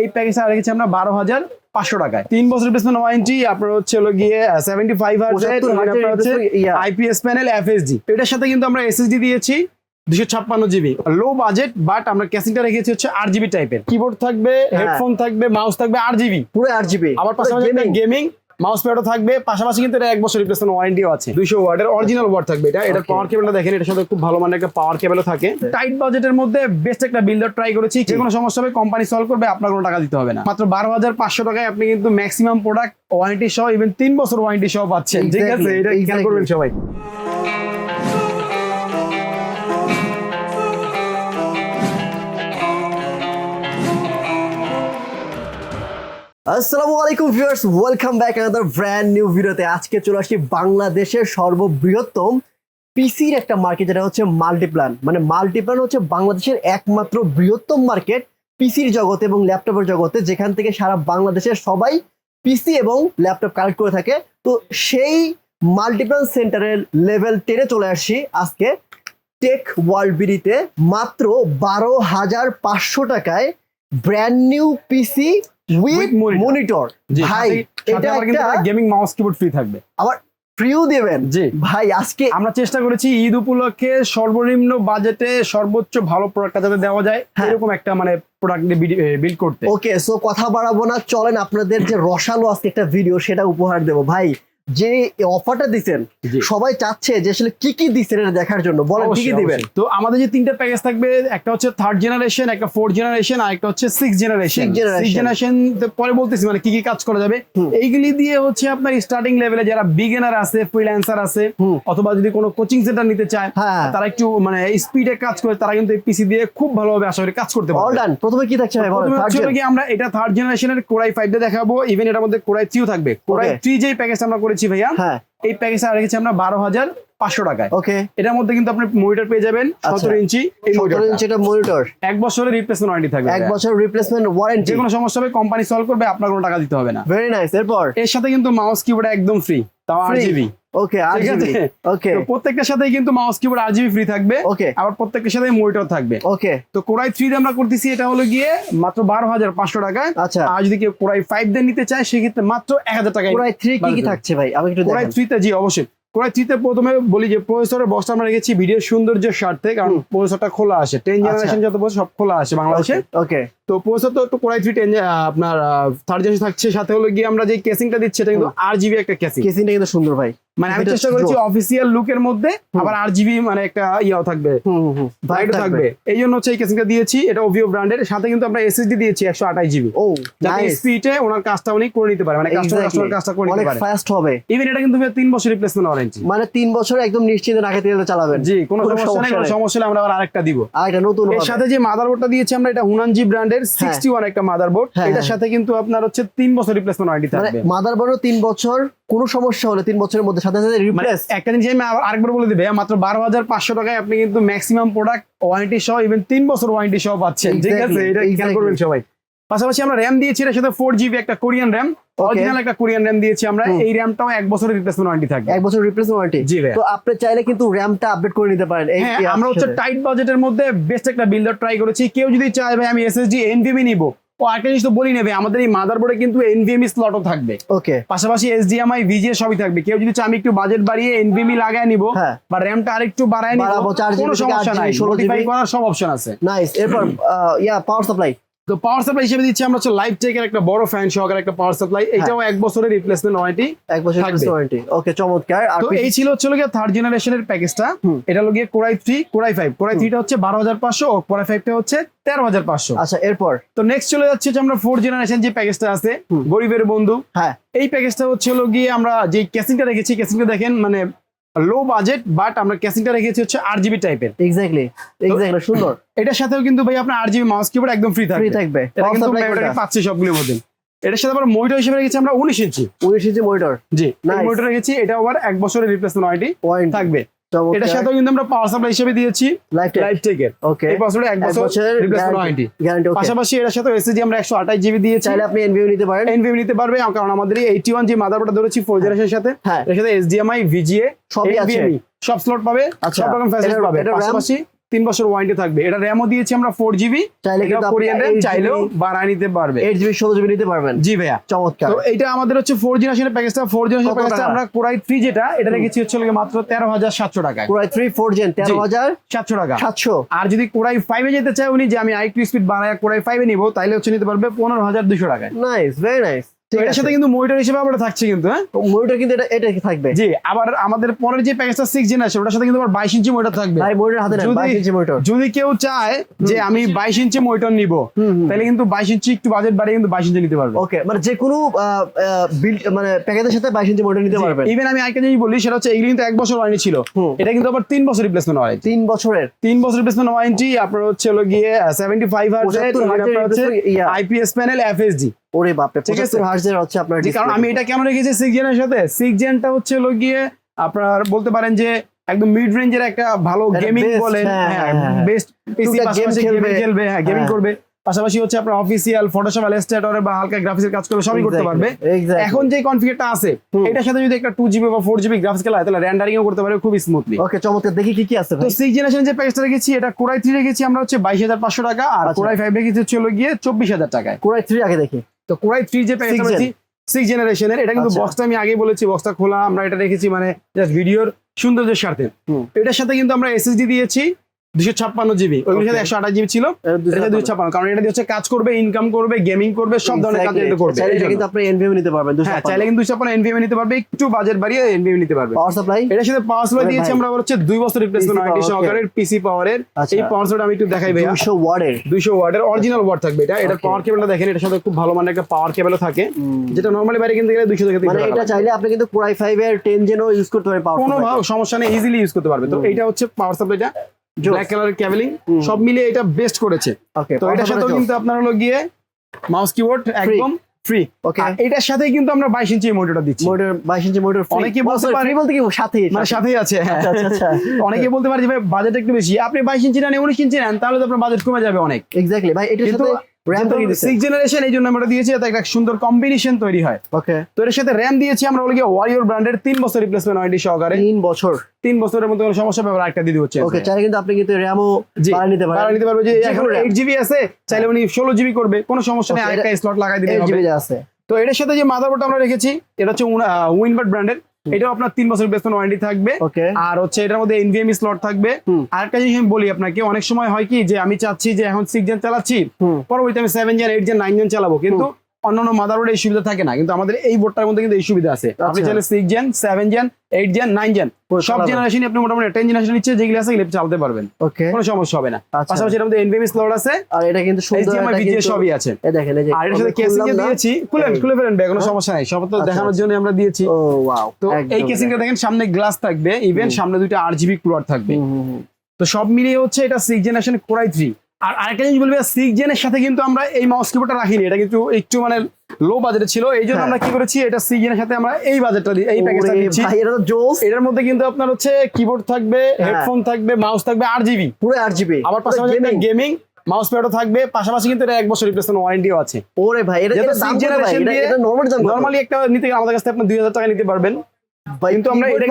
এই প্যাকেজটা রেখেছি আমরা বারো হাজার পাঁচশো টাকায়। তিন বছর রিপ্লেসমেন্ট ওয়ারেন্টি আপনার হচ্ছে হলো গিয়ে সেভেন্টি ফাইভ হার্জেড 75 হার্জের হচ্ছে। আইপিএস প্যানেল এফএসডি এটার সাথে কিন্তু আমরা এসএসডি দিয়েছি দুশো ছাপ্পান্ন জিবি লো বাজেট বাট আমরা ক্যাসিংটা রেখেছি হচ্ছে আট জিবি টাইপের কিবোর্ড থাকবে হ্যাঁ। হেডফোন থাকবে মাউস থাকবে আট জিবি পুরো আট জিবি আবার পাশাপাশি গেমিং মাউস প্যাডও থাকবে পাশাপাশি কিন্তু এটা এক বছর রিপ্লেসমেন্ট ওয়ারেন্টিও আছে। দুইশো ওয়াটের অরিজিনাল ওয়ার্ড থাকবে এটা। এটা. পাওয়ার কেবলটা দেখেন এটার সাথে খুব ভালো মানের একটা পাওয়ার কেবলও থাকে। টাইট বাজেটের মধ্যে বেস্ট একটা বিল্ডার ট্রাই করেছি। যে কোনো সমস্যা হবে কোম্পানি সলভ করবে আপনার কোনো টাকা দিতে হবে না। মাত্র বারো হাজার পাঁচশো টাকায় আপনি কিন্তু ম্যাক্সিমাম প্রোডাক্ট ওয়ারেন্টি সহ ইভেন তিন বছর ওয়ারেন্টি সহ পাচ্ছেন। ঠিক আছে? এটা খেয়াল করবেন সবাই। আসসালামু আলাইকুম viewers welcome back another brand new ভিডিওতে। আজকে চলে আসছি বাংলাদেশের সর্ববৃহত্তম পিসির একটা মার্কেট যেটা হচ্ছে মাল্টিপ্ল্যান মানে মাল্টিপ্ল্যান হচ্ছে বাংলাদেশের একমাত্র বৃহত্তম মার্কেট পিসির জগতে এবং ল্যাপটপের জগতে, যেখান থেকে সারা বাংলাদেশের সবাই পিসি এবং ল্যাপটপ কালেক্ট করে থাকে। তো সেই মাল্টিপ্লান সেন্টারের লেভেল টেনে চলে আসছি আজকে। টেক ওয়ার্ল্ড বিডিতে মাত্র বারো হাজার পাঁচশো টাকায় brand new PC with monitor ভাই এটা একটা গেমিং মাউস কিবোর্ড ফ্রি থাকবে। আবার ফ্রিও দেবেন। জি। ভাই আজকে আমরা চেষ্টা করেছি ঈদ উপলক্ষে সর্বনিম্ন বাজেটে সর্বোচ্চ ভালো প্রোডাক্টটা যাতে দেওয়া যায় হ্যাঁ। এরকম একটা মানে প্রোডাক্ট বিল করতে। ওকে সো কথা বাড়াবো না চলেন আপনাদের যে রসালো আজকে একটা ভিডিও সেটা উপহার দেবো। ভাই যে অফারটা দিছেন সবাই চাচ্ছে যে আসলে কি কি দিচ্ছেন এটা দেখার জন্য। বলেন কি কি দিবেন? তো আমাদের যে তিনটা প্যাকেজ থাকবে একটা হচ্ছে থার্ড জেনারেশন একটা ফোর্থ জেনারেশন আর একটা হচ্ছে সিক্স জেনারেশন সিক্স জেনারেশন পরে বলতেছি মানে কি কি কাজ করা যাবে। এইগুলি দিয়ে হচ্ছে আপনার স্টার্টিং লেভেলে যারা বিগিনার আছে ফ্রিল্যান্সার আছে অথবা যদি কোনো কোচিং সেন্টার নিতে চায় হ্যাঁ। তারা একটু মানে স্পিডে কাজ করে তারা কিন্তু এই পিসি দিয়ে খুব ভালোভাবে আশা করি কাজ করতে অল পারবে ডান প্রথমে কি থাকছে প্রথমে আমরা এটা থার্ড জেনারেশনের কোরাই ফাইভ দেখাবো। ইভেন এটার মধ্যে কোরাই থ্রিও থাকবে। Core i Okay. থ্রি যেই প্যাকেজটা আমরা করেছি ভাইয়া। হ্যাঁ। এই প্যাকেজটা রেখেছি আমরা বারো হাজার। পাঁচশো টাকায়। ওকে এটার মধ্যে কিন্তু আপনি মনিটর পেয়ে যাবেন আচ্ছা। সতেরো ইঞ্চি সতেরো ইঞ্চি এটা মনিটর এক বছরের রিপ্লেসমেন্ট ওয়ারেন্টি থাকবে। এক বছর রিপ্লেসমেন্ট ওয়ারেন্টি যে কোনো সমস্যা হবে কোম্পানি সলভ করবে আপনার কোনো টাকা দিতে হবে না। ভেরি নাইস এরপর? এর সাথে কিন্তু মাউস কিবোর্ড একদম ফ্রি তাও আট জিবি ওকে ওকে তো প্রত্যেকটার সাথে কিন্তু মাউস কিবোর্ড আট জিবি ফ্রি থাকবে। ওকে আবার প্রত্যেকটার সাথে মনিটর থাকবে। ওকে তো কোরাই থ্রি আমরা করতেছি এটা হলো গিয়ে মাত্র বারো হাজার পাঁচশো টাকায় আচ্ছা। আর যদি কেউ কোরাই ফাইভ দিয়ে নিতে চায় সেক্ষেত্রে মাত্র এক হাজার টাকায় পুরাই থ্রি কি কি থাকছে ভাই? আমি একটু কোরাই দেখান। থ্রিতে জি অবশ্যই। কোরাই থ্রিতে প্রথমে বলি যে প্রসেসরের বক্সটা আমরা রেখেছি ভিডিও সৌন্দর্যের স্বার্থে কারণ। প্রসেসরটা খোলা আছে টেন। জেনারেশন যত বছর সব খোলা আছে বাংলাদেশে ওকে তো প্রসেসর তো একটু কোরাই থ্রি টেন আপনার থার্ড জেনারেশন থাকছে সাথে হলো গিয়ে আমরা যে কেসিংটা দিচ্ছি এটা কিন্তু আর জিবি একটা কেসিং কেসিংটা কিন্তু সুন্দর ভাই। মানে আমি চেষ্টা করেছি। অফিসিয়াল লুকের মধ্যে আবার আর জিবি মানে একটা ইয়াও থাকবে। হুম হুম, হুম। লাইটও থাকবে এই জন্য হচ্ছে এই কেসিংটা দিয়েছি এটা ওভিও ব্র্যান্ডের সাথে কিন্তু আমরা এসএসডি দিয়েছি একশো আঠাশ জিবি ও যাতে স্পিডে ওনার কাজটা উনি করে নিতে পারে মানে কাস্টমার কাজটা করে নিতে অনেক পারে। ফাস্ট হবে। ইভেন এটা কিন্তু তিন বছর রিপ্লেসমেন্ট ওয়ারেন্টি মানে তিন বছর একদম নিশ্চিন্তে নাকে তেলে চালাবেন। জি কোনো সমস্যা নেই সমস্যা হলে আমরা আবার আরেকটা দিব। আর এটা নতুন এর সাথে যে মাদারবোর্ডটা দিয়েছি আমরা এটা হুনানজি ব্র্যান্ডের সিক্সটি ওয়ান একটা মাদারবোর্ড। হ্যাঁ, এটার হ্যাঁ। সাথে কিন্তু আপনার হচ্ছে 3 বছর রিপ্লেসমেন্ট ওয়ারেন্টি মানে থাকবে। মাদার বড় তিন বছর কোনো সমস্যা হলে তিন বছরের মধ্যে সাথে সাথে মানে রিপ্লেস একটা জিনিস আমি আরেকবার বলে দিবে মাত্র বারো হাজার পাঁচশো টাকায় আপনি কিন্তু ম্যাক্সিমাম প্রোডাক্ট ওয়ারেন্টি সহ ইভেন তিন বছর ওয়ারেন্টি সহ পাচ্ছেন। ঠিক আছে? এটা খেয়াল করবেন সবাই। পাশাপাশি আমরা র্যাম দিয়েছি এর সাথে ফোর জিবি একটা কোরিয়ান র্যাম অরিজিনাল একটা কোরিয়ান র্যাম দিয়েছি আমরা। এই র্যামটাও এক বছরের রিপ্লেসমেন্ট ওয়ারেন্টি থাকবে এক বছর রিপ্লেস ওয়ারেন্টি জি ভাই তো আপনি চাইলে কিন্তু র্যামটা আপডেট করে নিতে পারেন। হ্যাঁ আমরা হচ্ছে। টাইট বাজেটের মধ্যে বেস্ট একটা বিল্ডার ট্রাই করেছি। কেউ যদি চায় ভাই আমি এসএসডি এনভিএমই নিব। ও একটা জিনিস তো বলি নেবে আমাদের এই মাদারবোর্ডে কিন্তু এনভিএমই স্লটও থাকবে। ওকে পাশাপাশি এসডিএমআই ভিজিএ সবই থাকবে। কেউ যদি চায় আমি একটু বাজেট বাড়িয়ে এনভিএমই লাগায় নিব হ্যাঁ। বা র্যামটা আরেকটু বাড়ায় নিব কোনো সমস্যা নাই। 16 GB করার সব অপশন আছে। নাইস এরপর ইয়া পাওয়ার সাপ্লাই তো পাওয়ার সাপ্লাই হিসেবে দিচ্ছি আমরা হচ্ছে লাইফ টেকের একটা বড় ফ্যান সহকারে একটা পাওয়ার সাপ্লাই এটাও এক বছরের রিপ্লেসমেন্ট ওয়ারেন্টি এক বছর থাকবে। ওয়ারেন্টি ওকে চমৎকার। আর তো এই ছিল হচ্ছে গিয়ে থার্ড জেনারেশনের প্যাকেজটা এটা হলো গিয়ে core i three core i five core i থ্রিটা হচ্ছে বারো হাজার পাঁচশো ও কোরাই ফাইভটা হচ্ছে তেরো হাজার পাঁচশো। আচ্ছা এরপর? তো নেক্সট চলে যাচ্ছে যে আমরা ফোর্থ জেনারেশন যে প্যাকেজটা আছে। গরিবের বন্ধু। হ্যাঁ। এই প্যাকেজটা হচ্ছে হলো গিয়ে আমরা যে ক্যাসিংটা রেখেছি ক্যাসিংটা দেখেন মানে লো বাজেট বাট আমরা ক্যাসিংটা রেখেছি হচ্ছে আর জিবি টাইপের এক্স্যাক্টলি এক্স্যাক্টলি সুন্দর। এটার সাথেও কিন্তু ভাই আপনার আর জিবি মাউস কিবোর্ড একদম ফ্রি ফ্রি থাকবে থাকবে। এটা কিন্তু পাচ্ছি সবগুলোর মধ্যে। এটার সাথে আবার মনিটর হিসেবে রেখেছি আমরা উনিশ ইঞ্চি উনিশ ইঞ্চি মনিটর জি মনিটর রেখেছি এটা আবার এক বছরের রিপ্লেসমেন্ট ওয়ারেন্টি থাকবে। এটার সাথে কিন্তু আমরা পাওয়ার সাপ্লাই হিসেবে দিয়েছি। লাইফ লাইফ টেকের ওকে এই বছরে এক এক বছর বছরের রিপ্লেসমেন্ট ওয়ারেন্টি গ্যারান্টি ওকে পাশাপাশি এটার সাথে এসএসডি আমরা একশো আঠাশ জিবি দিয়েছি। চাইলে আপনি এনভিউ নিতে পারেন। এনভিউ নিতে পারবে কারণ আমাদের এই ওয়ান যে মাদারবোর্ডটা ধরেছি ফোর জেনারেশনের সাথে। হ্যাঁ। এর সাথে এইচডিএমআই ভিজিএ সবই আছে। সব স্লট পাবে আচ্ছা, সব রকম ফ্যাসিলিটি পাবে। পাশাপাশি তিন বছর ওয়ারেন্টি থাকবে। এটা র্যামও দিয়েছি আমরা ফোর জিবি চাইলে কোরিয়ান র্যাম চাইলেও বাড়ায় নিতে পারবে। এইট জিবি ষোলো জিবি নিতে পারবেন। জি ভাইয়া। চমৎকার। তো এটা আমাদের হচ্ছে ফোর জেনারেশনের প্যাকেজটা ফোর জেনারেশন প্যাকেজটা আমরা কোরাই থ্রি যেটা এটা রেখেছি হচ্ছে লাগে মাত্র তেরো হাজার সাতশো টাকায়। পুরাই থ্রি ফোর জেন তেরো হাজার সাতশো টাকা। সাতশো। আর যদি কোরাই ফাইভে যেতে চায় উনি যে আমি আইটু স্পিড বাড়ায় কোরাই ফাইভে নিবো তাইলে হচ্ছে নিতে পারবে পনেরো হাজার দুশো টাকায়। নাইস ভেরি নাইস এটার সাথে কিন্তু মনিটর হিসেবে আবার থাকছে কিন্তু হ্যাঁ? মনিটর কিন্তু এটা এটা থাকবে? জি আবার আমাদের পরের যে প্যাকেজটা সিক্স জেনারেশন ওটার সাথে কিন্তু আবার বাইশ ইঞ্চি মনিটর থাকবে। ভাই মনিটর হাতে বাইশ ইঞ্চি মনিটর যদি কেউ চায় যে আমি বাইশ ইঞ্চি মনিটর নিব। তাহলে কিন্তু বাইশ ইঞ্চি একটু বাজেট বাড়িয়ে কিন্তু বাইশ ইঞ্চি নিতে পারবে। ওকে মানে যে কোনো বিল্ড মানে প্যাকেজের সাথে বাইশ ইঞ্চি মনিটর নিতে পারবেন। ইভেন আমি আরেকটা জিনিস বলি সেটা হচ্ছে এগুলো কিন্তু এক বছর ওয়ারেন্টি ছিল। এটা কিন্তু আবার তিন বছর রিপ্লেসমেন্ট ওয়ারেন্টি তিন বছরের? তিন বছর রিপ্লেসমেন্ট ওয়ারেন্টি আপনার হচ্ছে হলো গিয়ে সেভেন্টি ফাইভ হার্জের 75 হার্জের হচ্ছে replacement, yeah. IPS panel FSD ওরে ঠিক আছে। পঁচাত্তর হার্জের হচ্ছে আপনার কারণ আমি এটা কেন রেখেছি সিক্স জেনের সাথে সিক্স জেনটা হচ্ছে হলো গিয়ে আপনার বলতে পারেন যে একদম মিড রেঞ্জের একটা ভালো গেমিং বলেন হ্যাঁ, হ্যাঁ হ্যাঁ। বেস্ট পিসি পাশাপাশি খেলবে। হ্যাঁ গেমিং। করবে পাশাপাশি হচ্ছে আপনার অফিসিয়াল ফটোশপ ইলাস্ট্রেটর বা হালকা গ্রাফিক্সের কাজ করবে সবই করতে পারবে. এখন যে কনফিগারটা আছে। এটার সাথে যদি একটা টু জিবি বা ফোর জিবি গ্রাফিক্স খেলা হয় তাহলে র্যান্ডারিংও করতে পারবে খুব স্মুথলি ওকে চমৎকার দেখি কি কি আছে তো ভাই সিক্স জেনারেশন যে প্যাকেজটা রেখেছি এটা কোরাই থ্রি রেখেছি আমরা হচ্ছে বাইশ হাজার পাঁচশো টাকা আর আচ্ছা। কোরাই ফাইভ রেখেছি হচ্ছে হলো গিয়ে চব্বিশ হাজার টাকায় কোরাই থ্রি আগে দেখি তো কোরাই থ্রি যে প্যাকেজটা Six সিক্স জেনারেশনের এটা কিন্তু আচ্ছা। বক্সটা আমি আগেই বলেছি বক্সটা খোলা আমরা এটা রেখেছি মানে জাস্ট ভিডিওর সৌন্দর্যের সাথে। এটার সাথে কিন্তু আমরা এসএসডি দিয়েছি দুশো ছাপ্পান্ন জিবি। ওইগুলোর সাথে একশো আঠাশ জিবি ছিল। দুশো এটা দুশো ছাপ্পান্ন। কারণ এটা হচ্ছে কাজ করবে ইনকাম করবে গেমিং করবে সব ধরনের কাজ এটা করবে। কিন্তু আপনি এনভিএম নিতে পারবেন হ্যাঁ চাইলে কিন্তু দুশো ছাপ্পান্ন এনভিএম নিতে পারবে একটু বাজেট বাড়িয়ে এনভিএম নিতে পারবে। পাওয়ার সাপ্লাই এটার সাথে পাওয়ার সাপ্লাই দিয়েছি আমরা হচ্ছে দুই বছর রিপ্লেসমেন্ট ওয়ারেন্টি power, পিসি পাওয়ারের। এই পাওয়ার সাপ্লাই আমি একটু দেখাই ভাইয়া। দুশো ওয়ার্ডের দুইশো ওয়াটের অরিজিনাল ওয়াট থাকবে এটা। এটা পাওয়ার কেবলটা দেখেন এটার সাথে খুব ভালো মানের একটা পাওয়ার কেবলও থাকে। যেটা নর্মালি বাইরে কিনতে গেলে দুইশো থেকে মানে এটা চাইলে আপনি কিন্তু কোরাই ফাইভ এর টেন জেনও ইউজ করতে পাওয়ার কোনো সমস্যা নেই ইজিলি ইউজ করতে পারবে। তো এটা হচ্ছে পাওয়ার সাপ্লাইটা. ব্ল্যাক কালারের ক্যাভেলিং সব মিলিয়ে এটা বেস্ট করেছে। তো এটার সাথে কিন্তু আপনার হলো গিয়ে মাউস কিবোর্ড একদম ফ্রি ওকে এটার সাথে কিন্তু আমরা বাইশ ইঞ্চি মোটরটা দিচ্ছি। মোটর বাইশ ইঞ্চি মোটর অনেকে বলতে পারে- বলতে কি? সাথেই মানে সাথেই। আছে হ্যাঁ। আচ্ছা, আচ্ছা, আচ্ছা। অনেকে বলতে পারে যে ভাই বাজেট একটু বেশি। আপনি বাইশ ইঞ্চি নেন উনিশ ইঞ্চি নেন তাহলে তো আপনার বাজেট কমে যাবে অনেক। এক্স্যাক্টলি ভাই এটার সাথে র্যাম তো সিক্স জেনারেশন এই জন্য আমরা দিয়েছি যাতে একটা সুন্দর কম্বিনেশন তৈরি হয়। ওকে তো এর সাথে র্যাম দিয়েছি আমরা ওগুলো ওয়ারিয়র ব্র্যান্ডের তিন বছর রিপ্লেসমেন্ট ওয়ারেন্টি সহকারে। তিন বছর। তিন বছরের মধ্যে কোনো সমস্যা একটা দিতে হচ্ছে। ওকে চাইলে কিন্তু আপনি কিন্তু র্যামও বাড়িয়ে নিতে নিতে পারবে যে এখন এইট জিবি আছে চাইলে উনি ষোলো জিবি করবে কোনো সমস্যা নেই আরেকটা স্লট লাগাই দিলে হবে। জিবি আছে। তো এটার সাথে যে মাদারবোর্ড আমরা রেখেছি এটা হচ্ছে উইনবার্ড ব্র্যান্ডের এটাও আপনার তিন বছর বেতন ওয়ারেন্টি থাকবে। আর হচ্ছে এটার মধ্যে এনভিএম স্লট থাকবে। আর একটা জিনিস আমি বলি আপনাকে অনেক সময় হয় কি যে আমি চাচ্ছি যে এখন সিক্স জেন চালাচ্ছি পরবর্তীতে আমি seven gen eight gen nine gen চালাবো। কিন্তু অন্যান্য মাদারবোর্ডে এই সুবিধা থাকে না কিন্তু আমাদের এই বোর্ডটার মধ্যে কিন্তু এই সুবিধা আছে। আপনি আচ্ছা। চাইলে six gen seven gen eight gen nine gen সব। জেনারেশন আপনি মোটামুটি টেন জেনারেশন নিচ্ছে যেগুলো আছে এগুলো চালাতে পারবেন। কোনো সমস্যা হবে না। আচ্ছা। পাশাপাশি এর মধ্যে এনভিএমই স্লট আছে। আর এটা কিন্তু এইচডিএমআই সবই আছে। এই দেখেন এই যে আর এটার সাথে কেসিং দিয়েছি। খুলেন খুলে ফেলেন ভাই কোনো সমস্যা নাই। সব তো আচ্ছা, দেখানোর আচ্ছা। জন্য আমরা দিয়েছি। ও ওয়াও তো এই কেসিংটা দেখেন সামনে গ্লাস থাকবে। ইভেন সামনে দুইটা আর জিবি কুলার থাকবে। তো সব মিলিয়ে হচ্ছে এটা six generation Core i three আর আরেকটা জিনিস বলবে সিক্স জেনের সাথে কিন্তু আমরা এই মাউস কিবোর্ডটা রাখিনি এটা কিন্তু একটু মানে লো বাজেটে ছিল এই জন্য হ্যাঁ। আমরা কি করেছি এটা সিক্স জেনের সাথে আমরা এই বাজেটটা এই প্যাকেজটা দিচ্ছি ভাই এটা তো জোস এটার মধ্যে কিন্তু আপনার হচ্ছে কিবোর্ড থাকবে হ্যাঁ। হেডফোন থাকবে মাউস থাকবে আর জিবি পুরো আট জিবি আবার পাশাপাশি গেমিং মাউস প্যাডও থাকবে পাশাপাশি কিন্তু এটা এক বছর রিপ্লেসমেন্ট ওয়ারেন্টিও আছে ওরে ভাই এটা দাম কত ভাই? এটা- নরমাল দাম কত? নর্মালি একটা নিতে গেলে আমাদের কাছ থেকে আপনি দুই হাজার টাকা নিতে পারবেন কিন্তু আমরা এটা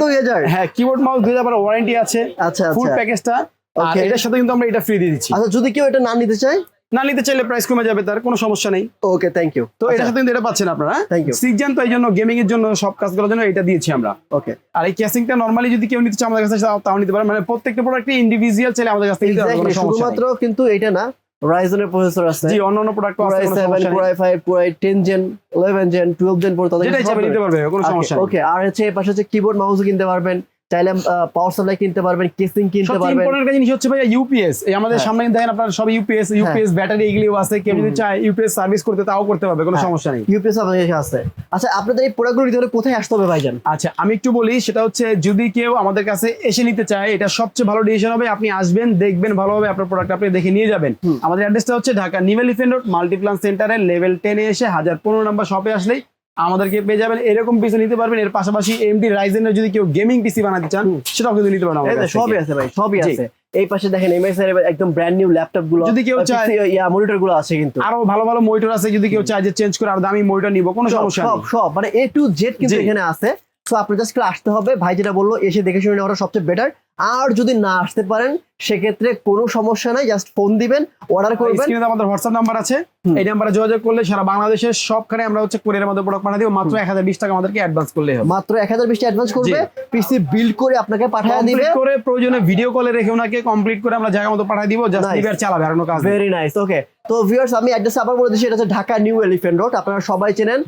2000? হ্যাঁ কিবোর্ড মাউস দুই হাজার ওয়ারেন্টি আছে আচ্ছা ফুল আচ্ছা প্যাকেজটা আর এটার সাথে কিন্তু আমরা এটা ফ্রি দিয়ে দিচ্ছি। আচ্ছা যদি কেউ এটা না নিতে চায়? না নিতে চাইলে প্রাইস কমে যাবে তার কোনো সমস্যা নেই। ওকে থ্যাংক ইউ তো এটার সাথে কিন্তু এটা পাচ্ছেন আপনারা আচ্ছা। Thank you. সিক্সজন তো এই জন্য গেমিং এর জন্য সব কাজ করার জন্য এটা দিয়েছি আমরা। ওকে আর এই ক্যাসিংটা নর্মালি যদি কেউ নিতে চায় আমাদের কাছে তাও- নিতে পারে। মানে প্রত্যেকটা প্রোডাক্ট ইন্ডিভিজুয়াল চাইলে আমাদের কাছ নিতে পারবে, শুধুমাত্র কিন্তু এটা না রাইজনের প্রসেসর আছে। জি অন্য অন্য প্রোডাক্ট আছে পুরাই কোনো সেভেন সমস্যা নেই। পুরাই ফাইভ পুরাই ten gen eleven gen twelve gen পর্যন্ত যেটা হিসাবে নিতে পারবে কোনো সমস্যা নেই। ওকে আর হচ্ছে এই পাশে হচ্ছে কিবোর্ড মাউস কিনতে পারবেন। চাইলে পাওয়ার সাপ্লাই কিনতে পারবেন কেসিং কিনতে পারবেন। ইম্পর্টেন্ট একটা জিনিস হচ্ছে ভাই ইউপিএস এই আমাদের হ্যাঁ। সামনে দেখেন আপনারা সব ইউপিএস ইউপিএস ব্যাটারি এগুলিও আছে কেউ যদি চায় ইউপিএস সার্ভিস করতে তাও করতে পারবে কোনো হ্যাঁ। সমস্যা নেই। ইউপিএস আপনাদের কাছে আছে। আচ্ছা আপনাদের এই প্রোডাক্টগুলো নিতে হলে কোথায় আসতে হবে ভাইজান? আচ্ছা আমি একটু বলি সেটা হচ্ছে যদি কেউ আমাদের কাছে এসে নিতে চায় এটা সবচেয়ে ভালো ডিসিশন হবে আপনি আসবেন দেখবেন ভালোভাবে আপনার প্রোডাক্ট আপনি দেখে নিয়ে যাবেন। আমাদের অ্যাড্রেসটা হচ্ছে ঢাকা নিভেল রোড মাল্টিপ্লান সেন্টারে লেভেল টেনে এসে হাজার পনেরো নাম্বার শপে আসলেই আমাদেরকে পেয়ে যাবেন এরকম পিসি নিতে পারবেন। এর পাশাপাশি এমডি রাইজেনের যদি কেউ গেমিং পিসি বানাতে চান। সেটাও কিন্তু নিতে পারেন। সবই আছে ভাই সবই আছে। এই পাশে দেখেন এমএস এর একদম ব্র্যান্ড নিউ ল্যাপটপগুলো যদি কেউ চায়- ইয়া মনিটরগুলো আছে কিন্তু। আরও ভালো ভালো মনিটর আছে যদি কেউ চায় যে চেঞ্জ করে আর দামি মনিটর নিব কোনো সমস্যা সব নেই। সব মানে এ টু জেড কিন্তু এখানে আছে। তো আপনি জাস্ট আসতে হবে। ভাই যেটা বলল এসে দেখে শুনে নেওয়াটা সবচেয়ে বেটার আর যদি না আসতে পারেন সেক্ষেত্রে কোনো সমস্যা নাই জাস্ট ফোন দিবেন অর্ডার করবেন। স্ক্রিনে আমাদের হোয়াটসঅ্যাপ নাম্বার আছে। এই নাম্বারে যোগাযোগ করলে সারা বাংলাদেশের সবখানে আমরা হচ্ছে কোরিয়ার মধ্যে প্রোডাক্ট পাঠিয়ে দিব। মাত্র এক হাজার বিশ টাকা আমাদেরকে অ্যাডভান্স করলে হবে। মাত্র এক হাজার বিশটা অ্যাডভান্স করবে। পিসি বিল্ড করে আপনাকে পাঠিয়ে দিবে। করে প্রয়োজনে ভিডিও কলে রেখে ওনাকে কমপ্লিট করে আমরা জায়গা মতো পাঠিয়ে দিব। Just Nice. চালাবে আর কোনো কাজ ভেরি নাইস ওকে তো ভিউয়ার্স আমি অ্যাড্রেস আবার বলে দিচ্ছি এটা হচ্ছে ঢাকা নিউ এলিফেন্ট রোড আপনারা সবাই চেনেন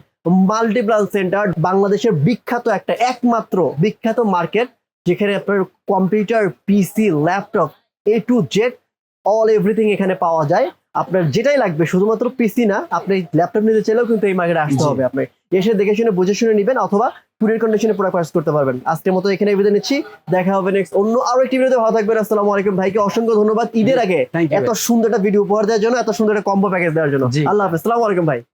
মাল্টিপ্লান সেন্টার বাংলাদেশের বিখ্যাত একটা একমাত্র বিখ্যাত মার্কেট যেখানে আপনার computer PC laptop A to Z all everything এখানে পাওয়া যায়। আপনার যেটাই লাগবে শুধুমাত্র পিসি না আপনি ল্যাপটপ নিতে চাইলেও কিন্তু এই মার্কেটে আসতে হবে। আপনি এসে দেখে শুনে বুঝে শুনে নেবেন অথবা কুরিয়ার কন্ডিশনে পুরো পার্স করতে পারবেন। আজকের মতো এখানে বিদায় নিচ্ছি। দেখা হবে নেক্সট অন্য আরও একটি ভিডিওতে ভালো থাকবেন আসসালামু আলাইকুম। ভাইকে অসংখ্য ধন্যবাদ। ঈদের আগে এত সুন্দর একটা ভিডিও উপহার দেওয়ার জন্য এত সুন্দর একটা কম্বো প্যাকেজ দেওয়ার জন্য। আল্লাহ হাফেজ। আসসালামু আলাইকুম ভাই।